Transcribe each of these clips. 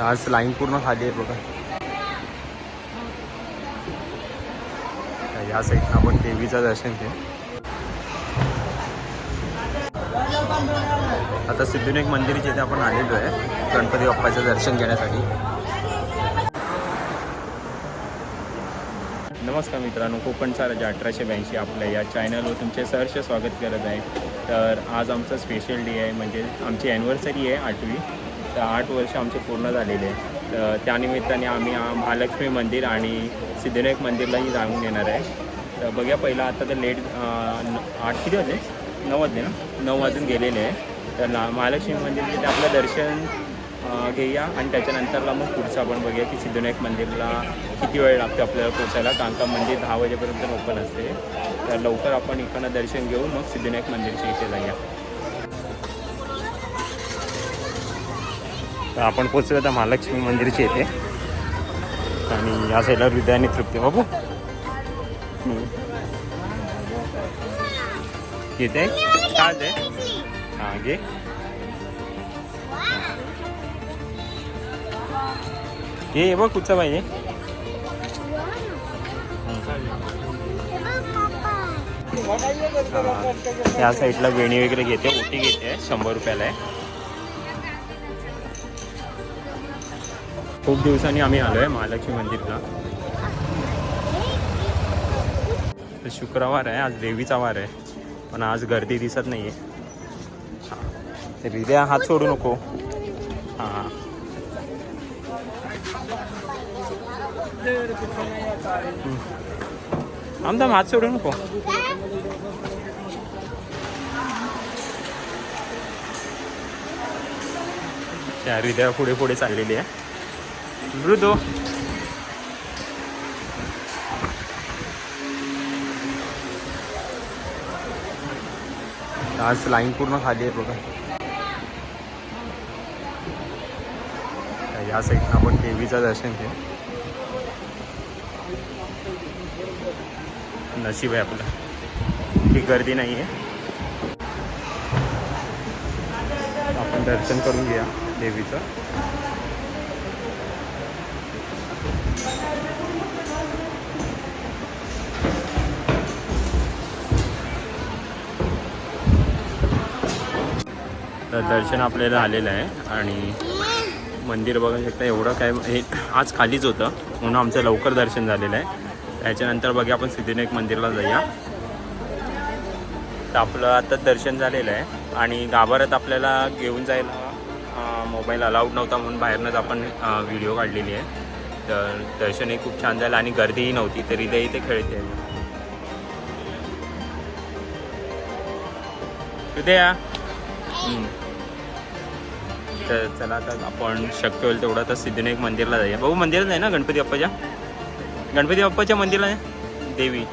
आज लाईन पूर्ण खाली आहे बघा. या साईडनं आपण देवीचं दर्शन घेऊ. आता सिद्धून एक मंदिर जिथे आपण आलेलो आहे गणपती बाप्पाचं दर्शन घेण्यासाठी. नमस्कार मित्रांनो कोकणचा राजा अठराशे ब्याऐंशी आपल्या या चॅनलवर तुमचे सहर्ष स्वागत करत आहे. तर आज आमचं स्पेशल डे आहे म्हणजे आमची ॲनिव्हर्सरी आहे आठवी. तर आठ वर्ष आमचे पूर्ण झालेले आहे. तर त्यानिमित्ताने आम्ही महालक्ष्मी मंदिर आणि सिद्धिनायक मंदिरलाही जाऊन येणार आहे. तर बघूया पहिला आता तर लेट आठ किती वाजले? नऊ वाजले ना? नऊ वाजून गेलेले आहे. तर ना महालक्ष्मी मंदिर तिथे आपलं दर्शन घेऊया. आणि त्याच्यानंतरला मग पुढचं आपण बघूया की सिद्धविनायक मंदिरला किती वेळ लागतो आपल्याला पोचायला? कारण का मंदिर दहा वाजेपर्यंत ओपन असते. तर लवकर आपण इकडनं दर्शन घेऊ मग सिद्धविनायक मंदिरच्या इथे जाऊया. तर आपण पोचलो आता महालक्ष्मी मंदिरच्या येते आणि या साईडला हृदयाने तृप्ती बाबू. येते काय ते हां घे. घे बघ कुठचं पाहिजे या साईडला वेणी वगैरे घेते ओटी घेते शंभर रुपयाला आहे. खूप दिवसांनी आम्ही आलो आहे महालक्ष्मी मंदिरला. तर शुक्रवार आहे आज देवीचा वार आहे पण आज गर्दी दिसत नाही आहे हृदया हात सोडू नको. हां. आमदाम हात सोडू नको. त्या हृदया पुढे पुढे चाललेली आहे. मृदू आज लाईन पूर्ण खाली आहे बघा. या साईडनं आपण देवीचं दर्शन घेऊ. नशीब आहे आपलं. ही गर्दी नाही आहे आपण दर्शन करून घ्या देवीचं. तर दर्शन आपल्याला आलेलं आहे. आणि मंदिर बघू शकता एवढं काय हे आज खालीच होतं. म्हणून आमचं लवकर दर्शन झालेलं आहे. त्याच्यानंतर बघा आपण सिद्धिविनायक मंदिरला जाऊया. तर आपलं आता दर्शन झालेलं आहे. आणि गाभाऱ्यात आपल्याला घेऊन जायला मोबाईल अलाउड नव्हता म्हणून बाहेरनंच आपण व्हिडिओ काढलेली आहे. तर दर्शनही खूप छान झालं आणि गर्दीही नव्हती तरी ते इथे खेळते. उद्या या. तर चला आता आपण शक्य होईल तेवढं तर सिद्धिविनायक मंदिरला जाऊया. भाऊ मंदिरच आहे ना गणपती बाप्पाच्या? गणपती बाप्पाच्या मंदिरला आहे देवी.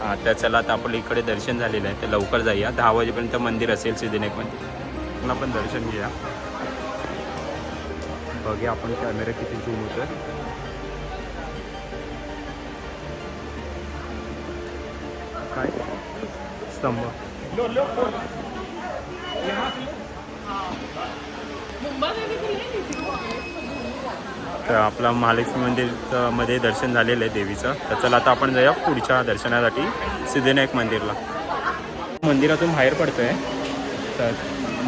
हां तर चला आता आपलं इकडे दर्शन झालेलं आहे. तर लवकर जाऊया. दहा वाजेपर्यंत मंदिर असेल सिद्धिविनायक मंदिर पण आपण दर्शन घेऊया. बघूया आपण कॅमेरा किती झूम होतं काय? स्तंभ. तर आपला महालक्ष्मी मंदिरमध्ये दर्शन झालेलं आहे देवीचं. तर चला आता आपण जाऊया पुढच्या दर्शनासाठी सिद्धिनायक मंदिरला. मंदिरातून बाहेर पडतोय. तर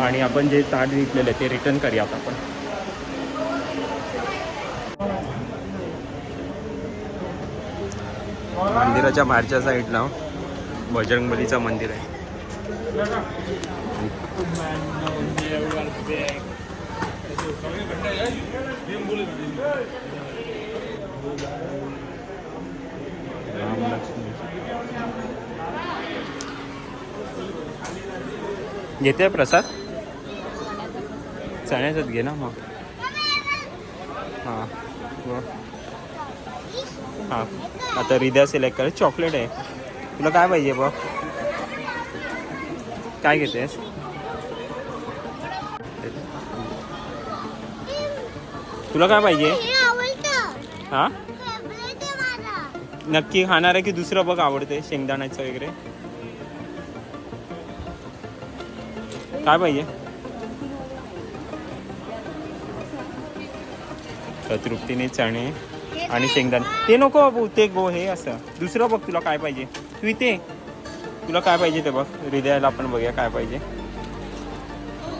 आणि आपण जे ताट घेतलेलं आहे ते रिटर्न करूया आपण. मंदिराच्या बाहेरच्या साईडला बजरंगबलीचं मंदिर आहे. घेते प्रसाद? चण्याचाच घे ना मग. हां हां आता रिद्या सिलेक्ट कर चॉकलेट आहे. तुला काय पाहिजे बघ? काय घेतेस? तुला काय पाहिजे? हां नक्की खाणार आहे की दुसरं बघ आवडते शेंगदाण्याचं वगैरे? काय पाहिजे? तर तृप्तीने चणे आणि शेंगदाणे. ते नको बाबू ते गो हे असं. दुसरं बघ तुला काय पाहिजे. तू इथे तुला काय पाहिजे ते बघ. हृदयाला आपण बघूया काय पाहिजे.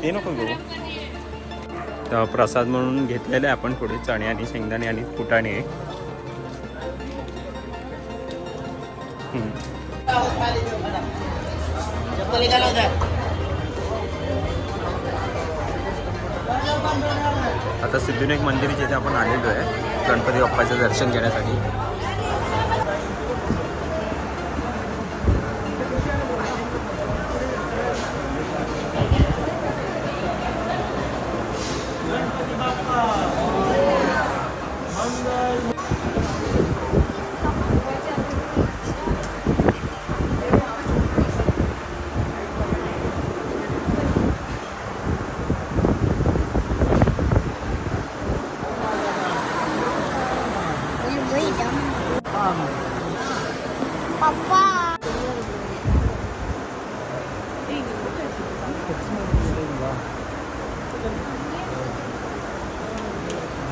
ते नको तर प्रसाद म्हणून घेतलेले आहे आपण थोडे चणे आणि शेंगदाणे आणि फुटाणे. आता सिद्धिविनायक मंदिर जिथे आपण आलेलो आहे गणपती बाप्पाचं दर्शन घेण्यासाठी. mano. Papá.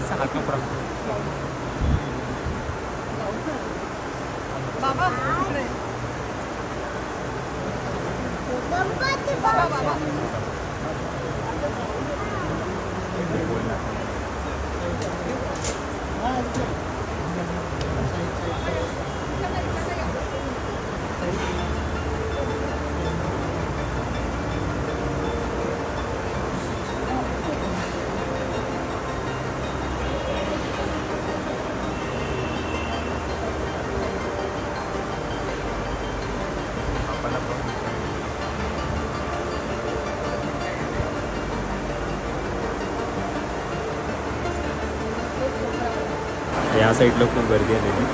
Saca pra Baba, Baba, Baba, Baba. या साईडला खूप गर्दी आलेली